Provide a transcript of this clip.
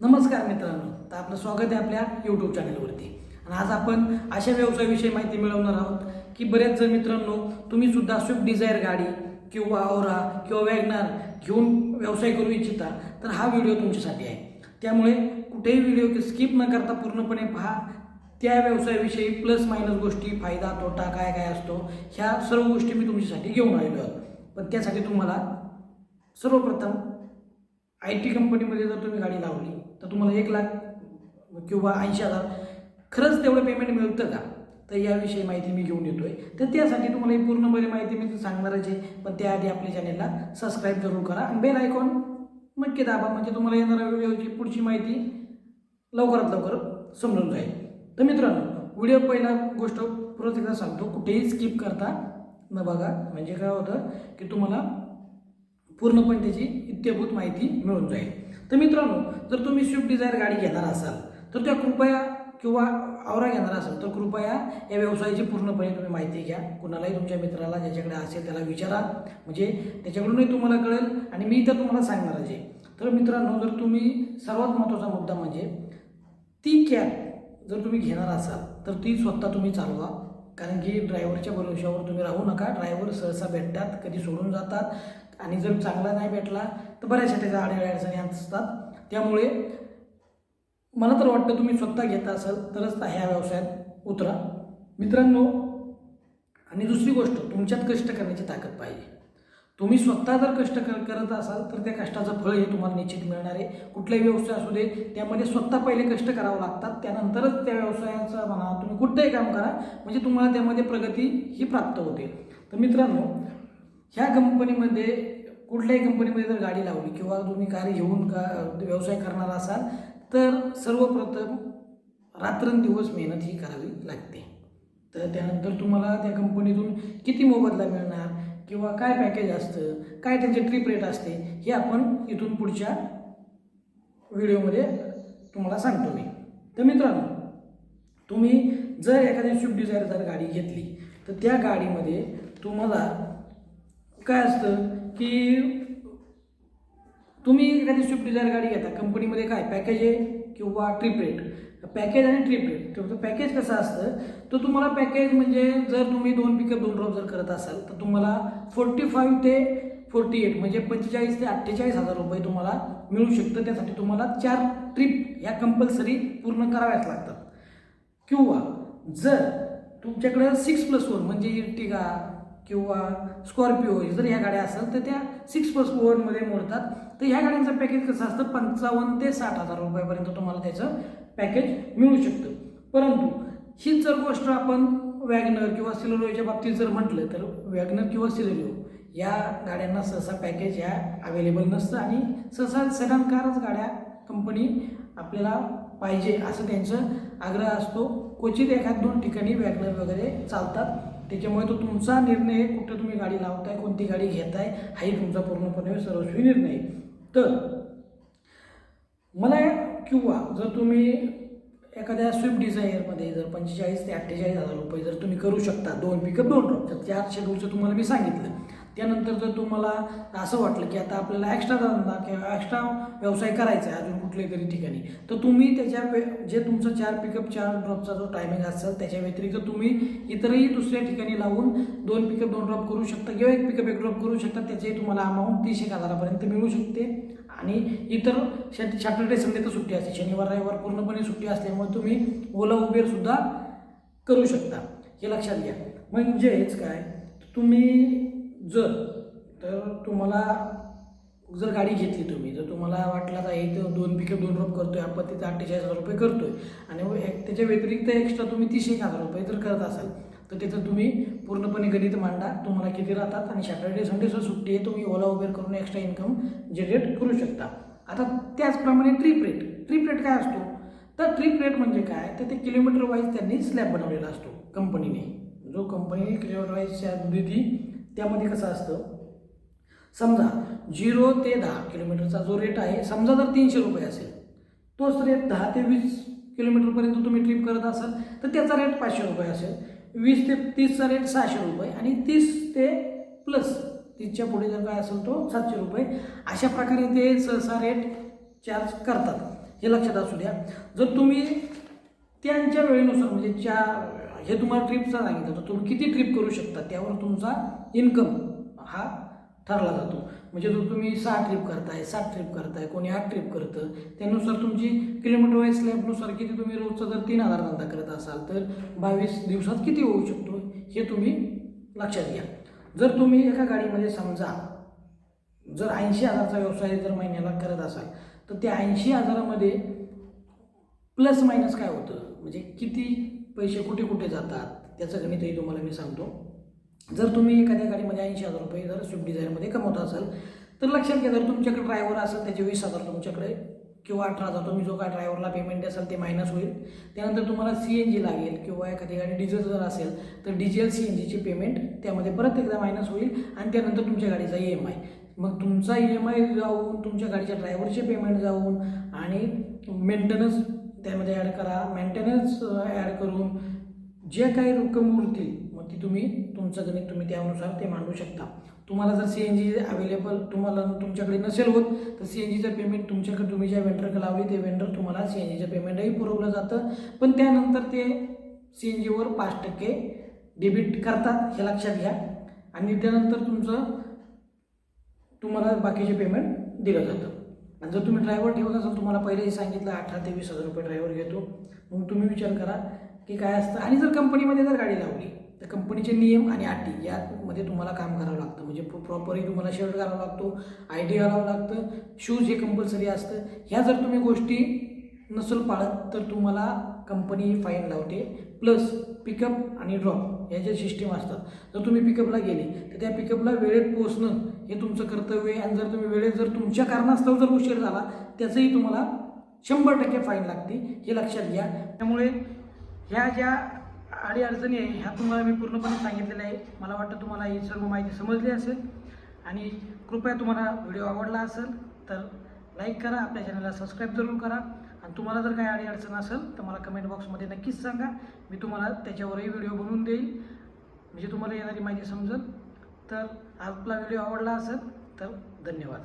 नमस्कार मित्रांनो तर आपलं स्वागत आहे आपल्या यूट्यूब चॅनलवरती आणि आज आपण अशा व्यवसायाविषयी माहिती मिळवणार आहोत की बरेच जण मित्रांनो तुम्ही सुद्धा स्विफ्ट डिझायर गाडी किंवा औरा किंवा वॅगनार घेऊन व्यवसाय करू इच्छिता तर हा व्हिडिओ तुमच्यासाठी आहे. त्यामुळे कुठेही व्हिडिओ स्किप न करता पूर्णपणे पहा. त्या व्यवसायाविषयी प्लस मायनस गोष्टी फायदा तोटा काय काय असतो ह्या सर्व गोष्टी मी तुमच्यासाठी घेऊन आलेलो आहोत पण त्यासाठी तुम्हाला सर्वप्रथम आय टी कंपनीमध्ये जर तुम्ही गाडी लावली तर तुम्हाला एक लाख किंवा ऐंशी हजार. खरंच तेवढं पेमेंट मिळतं का? तर याविषयी माहिती मी घेऊन येतोय. तर त्यासाठी तुम्हाला ही पूर्णपणे माहिती मी सांगणारच आहे. पण त्याआधी आपल्या चॅनेलला सबस्क्राईब जरूर करा. आणि बेल आयकॉन नक्की दाबा. म्हणजे तुम्हाला येणाऱ्या व्हिडिओची पुढची माहिती लवकरात लवकर समजून जाईल. तर मित्रांनो व्हिडिओ पहिला गोष्ट परत एकदा सांगतो. कुठेही स्किप करता न बघा. म्हणजे काय होतं की तुम्हाला पूर्णपणे त्याची इत्यभूत माहिती मिळून जाईल. तर मित्रांनो जर तुम्ही स्विफ्ट डिझायर गाडी घेणार असाल तर त्या कृपया किंवा आवरा घेणार असाल तर कृपया या व्यवसायाची पूर्णपणे तुम्ही माहिती घ्या. कुणालाही तुमच्या मित्राला ज्याच्याकडे असेल त्याला विचारा. म्हणजे त्याच्याकडूनही तुम्हाला कळेल आणि मी इथं तुम्हाला सांगणारच आहे. तर मित्रांनो जर तुम्ही सर्वात महत्त्वाचा मुद्दा म्हणजे ती कॅब जर तुम्ही घेणार असाल तर ती स्वतः तुम्ही चालवा. कारण की ड्रायव्हरच्या भरोशावर तुम्ही राहू नका. ड्रायव्हर सहसा भेटतात कधी सोडून जातात. आणि जर चांगला नाही भेटला तर बऱ्याचशा त्याच्या अडचणी अडचणी असतात. त्यामुळे मला तर वाटतं तुम्ही स्वतः घेत असाल तरच ह्या व्यवसायात उतरा. मित्रांनो आणि दुसरी गोष्ट तुमच्यात कष्ट करण्याची ताकद पाहिजे. तुम्ही स्वतः जर कष्ट कर करत असाल तर त्या कष्टाचं फळ हे तुम्हाला निश्चित मिळणार आहे. कुठलाही व्यवसाय असू दे त्यामध्ये स्वतः पहिले कष्ट करावं लागतात त्यानंतरच त्या व्यवसायाचा म्हणा तुम्ही कुठलंही काम करा म्हणजे तुम्हाला त्यामध्ये प्रगती ही प्राप्त होते. तर मित्रांनो ह्या कंपनीमध्ये कुठल्याही कंपनीमध्ये जर गाडी लावली किंवा तुम्ही कार घेऊन का व्यवसाय करणार असाल तर सर्वप्रथम रात्रंदिवस मेहनत ही करावी लागते. तर त्यानंतर तुम्हाला त्या कंपनीतून किती मोबदला मिळणार किंवा काय पॅकेज असतं काय त्यांचे ट्रिप रेट असते हे आपण इथून पुढच्या व्हिडिओमध्ये तुम्हाला सांगतो मी. तर मित्रांनो तुम्ही जर एखादी स्विफ्ट डिझायर जर गाडी घेतली तर त्या गाडीमध्ये तुम्हाला काय असतं की तुम्ही एखादी स्विफ्ट डिझायर गाडी घेता कंपनीमध्ये काय? पॅकेज आहे किंवा ट्रिप रेट पॅकेज आणि ट्रिप रेट तर पॅकेज कसं असतं? तर तुम्हाला पॅकेज म्हणजे जर तुम्ही दोन पिकअप दोन ड्रॉप जर करत असाल तर तुम्हाला फोर्टी फाईव्ह ते फोर्टी एट म्हणजे पंचेचाळीस ते अठ्ठेचाळीस हजार रुपये तुम्हाला मिळू शकतं. त्यासाठी तुम्हाला चार ट्रिप या कंपल्सरी पूर्ण कराव्याच लागतात. किंवा जर तुमच्याकडं सिक्स प्लस वन म्हणजे इर्टिगा किंवा स्कॉर्पिओ जर ह्या गाड्या असेल तर त्या सिक्स प्लस वनमध्ये मोडतात. तर ह्या गाड्यांचं पॅकेज कसं असतं? पंचावन्न ते साठ हजार रुपयापर्यंत तुम्हाला त्याचं पॅकेज मिळू शकतं. परंतु हीच जर गोष्ट आपण वॅगनर किंवा सिलेरिओच्या बाबतीत जर म्हटलं तर वॅगनर किंवा सिलेरिओ या गाड्यांना सहसा पॅकेज ह्या अवेलेबल नसतं आणि सहसा सेडान गाड्या कंपनी आपल्याला पाहिजे असं त्यांचं आग्रह असतो. क्वचित एखाद दोन ठिकाणी वॅगनर वगैरे चालतात. त्याच्यामुळे तो तुमचा निर्णय आहे, कुठं तुम्ही गाडी लावताय कोणती गाडी घेताय हाही तुमचा पूर्णपणे सर्वस्वी निर्णय आहे. तर मला किंवा जर तुम्ही एखाद्या स्विफ्ट डिझायरमध्ये जर पंचेचाळीस ते अठ्ठेचाळीस हजार रुपये जर तुम्ही करू शकता दोन पिकअप दोन ड्रॉप तर त्या शेड्यूलचं तुम्हाला मी सांगितलं त्यानंतर जर तुम्हाला असं वाटलं की आता आपल्याला एक्स्ट्रा धंदा किंवा एक्स्ट्रा व्यवसाय करायचा आहे अजून कुठल्याही तरी ठिकाणी तर तुम्ही त्याच्या वे जे तुमचं चार पिकअप चार ड्रॉपचा जो टायमिंग असेल त्याच्या व्यतिरिक्त तुम्ही इतरही दुसऱ्या ठिकाणी लावून दोन पिकअप दोन ड्रॉप करू शकता किंवा एक पिकअप एक ड्रॉप करू शकता त्याचेही तुम्हाला अमाऊंट तीस एक हजारापर्यंत मिळू शकते. आणि इतर सॅटर्डे संडे तर सुट्टी असते. शनिवार रविवार पूर्णपणे सुट्टी असल्यामुळे तुम्ही ओला उबेरसुद्धा करू शकता. हे लक्षात घ्या. म्हणजेच काय? तुम्ही जर तर तुम्हाला जर गाडी घेतली तुम्ही जर तुम्हाला वाटला तर एक दोन पिकअप दोन रोप करतोय आपण तिथं अठ्ठेचाळीस हजार रुपये करतोय. आणि एक त्याच्या व्यतिरिक्त एक्स्ट्रा तुम्ही तीस एक हजार रुपये जर करत असाल तर तिथं तुम्ही पूर्णपणे गणित मांडा तुम्हाला किती राहतात आणि सॅटर्डे संडे सुद्धा सुट्टी आहे तुम्ही ओला उबेर करून एक्स्ट्रा इन्कम जनरेट करू शकता. आता त्याचप्रमाणे ट्रिप रेट ट्रिप रेट काय असतो? तर ट्रिप रेट म्हणजे काय? तर ते किलोमीटर वाईज त्यांनी स्लॅब बनवलेला असतो कंपनीने जो कंपनी किलोमीटर वाईज देती त्यामध्ये कसं असतं? समजा झिरो ते दहा किलोमीटरचा जो रेट आहे समजा जर तीनशे रुपये असेल तोच रेट दहा ते वीस किलोमीटरपर्यंत तुम्ही ट्रिप करत असाल तर त्याचा रेट पाचशे रुपये असेल. वीस ते तीसचा रेट सहाशे रुपये आणि तीस ते प्लस तीसच्या पुढे जर काय असेल तो सातशे रुपये. अशा प्रकारे ते सहसा रेट चार्ज करतात. हे लक्षात असू द्या. जर तुम्ही त्यांच्या वेळेनुसार म्हणजे चार हे तुम्हाला ट्रिपचा सांगितलं तर तुम्ही किती ट्रिप करू शकता त्यावर तुमचा इन्कम हा ठरला जातो. म्हणजे जर तुम्ही सहा ट्रिप करताय सात ट्रिप करताय कोणी आठ ट्रिप करतं त्यानुसार तुमची किलोमीटर वाईज स्लॅबनुसार किती तुम्ही रोजचा जर तीन हजार धंदा करत असाल तर बावीस दिवसात किती होऊ शकतो हे तुम्ही लक्षात घ्या. जर तुम्ही एका गाडीमध्ये समजा जर ऐंशी हजारचा व्यवसाय जर महिन्याला करत असाल तर त्या ऐंशी हजारामध्ये प्लस मायनस काय होतं? म्हणजे किती पैसे कुठे कुठे जातात त्याचं गणितही तुम्हाला मी सांगतो. जर तुम्ही एखाद्या गाडीमध्ये ऐंशी हजार रुपये जर स्विफ्ट डिझायरमध्ये कमवत असाल तर लक्षात घ्या जर तुमच्याकडे ड्रायव्हर असेल त्याचे वीस हजार तुमच्याकडे किंवा अठरा हजार तुम्ही जो काय ड्रायव्हरला पेमेंट असेल ते मायनस होईल. त्यानंतर तुम्हाला सी एन जी लागेल किंवा एखादी गाडी डिझेल जर असेल तर डिझेल सी एन जीची पेमेंट त्यामध्ये परत एकदा मायनस होईल आणि त्यानंतर तुमच्या गाडीचा ई एम आय मग तुमचा ई एम आय जाऊन तुमच्या गाडीच्या ड्रायव्हरचे पेमेंट जाऊन आणि मेंटेनन्स त्यामध्ये ॲड करा. मेंटेनन्स ॲड करून जे काही रक्कम उरतील मग ती तुम्ही तुमचं गणित तुम्ही त्यानुसार ते मांडू शकता. तुम्हाला जर सी एन जी अवेलेबल तुम्हाला तुमच्याकडे नसेल होत तर सी एन जीचं पेमेंट तुमच्याकडे तुम्ही ज्या वेंडरकडे लावली ते वेंडर तुम्हाला सी एन जीचं पेमेंटही पुरवलं जातं. पण त्यानंतर ते सी एन जीवर पाच टक्के डेबिट करतात हे लक्षात घ्या. आणि त्यानंतर तुमचं तुम्हाला बाकीचे पेमेंट दिलं जातं. आणि जर तुम्ही ड्रायव्हर ठेवत असाल तुम्हाला पहिलेही सांगितलं अठरा ते वीस हजार रुपये ड्रायव्हर घेतो. मग तुम्ही विचार करा की काय असतं. आणि जर कंपनीमध्ये जर गाडी लावली तर कंपनीचे नियम आणि अटी यामध्ये तुम्हाला काम करावं लागतं. म्हणजे प्रॉपरही तुम्हाला शर्ट घालावा लागतो आय डी घालावं लागतं शूज हे कंपल्सरी असतं. ह्या जर तुम्ही गोष्टी नसेल पाळत तर तुम्हाला कंपनी फाईन लावते. प्लस पिकअप आणि ड्रॉप ह्या ज्या सिस्टीम असतात. जर तुम्ही पिकअपला गेले तर त्या पिकअपला वेळेत पोचणं हे तुमचं कर्तव्य आहे. आणि जर तुम्ही वेळेत जर तुमच्या कारणास्तव जर उशीर झाला त्याचंही तुम्हाला शंभर टक्के फाईन लागते. हे लक्षात घ्या. त्यामुळे ह्या ज्या अडीअडचणी आहे ह्या तुम्हाला मी पूर्णपणे सांगितलेल्या आहे मला वाटतं तुम्हाला ही सर्व माहिती समजली असेल. आणि कृपया तुम्हाला व्हिडिओ आवडला असेल तर लाईक करा आपल्या चॅनलला सबस्क्राईब जरूर करा. आणि तुम्हाला जर काही अडीअडचण असेल तर मला कमेंट बॉक्समध्ये नक्कीच सांगा. मी तुम्हाला त्याच्यावरही व्हिडिओ बनवून देईल. म्हणजे तुम्हाला येणारी माहिती समजेल. तर आपला व्हिडिओ आवडला असेल तर धन्यवाद.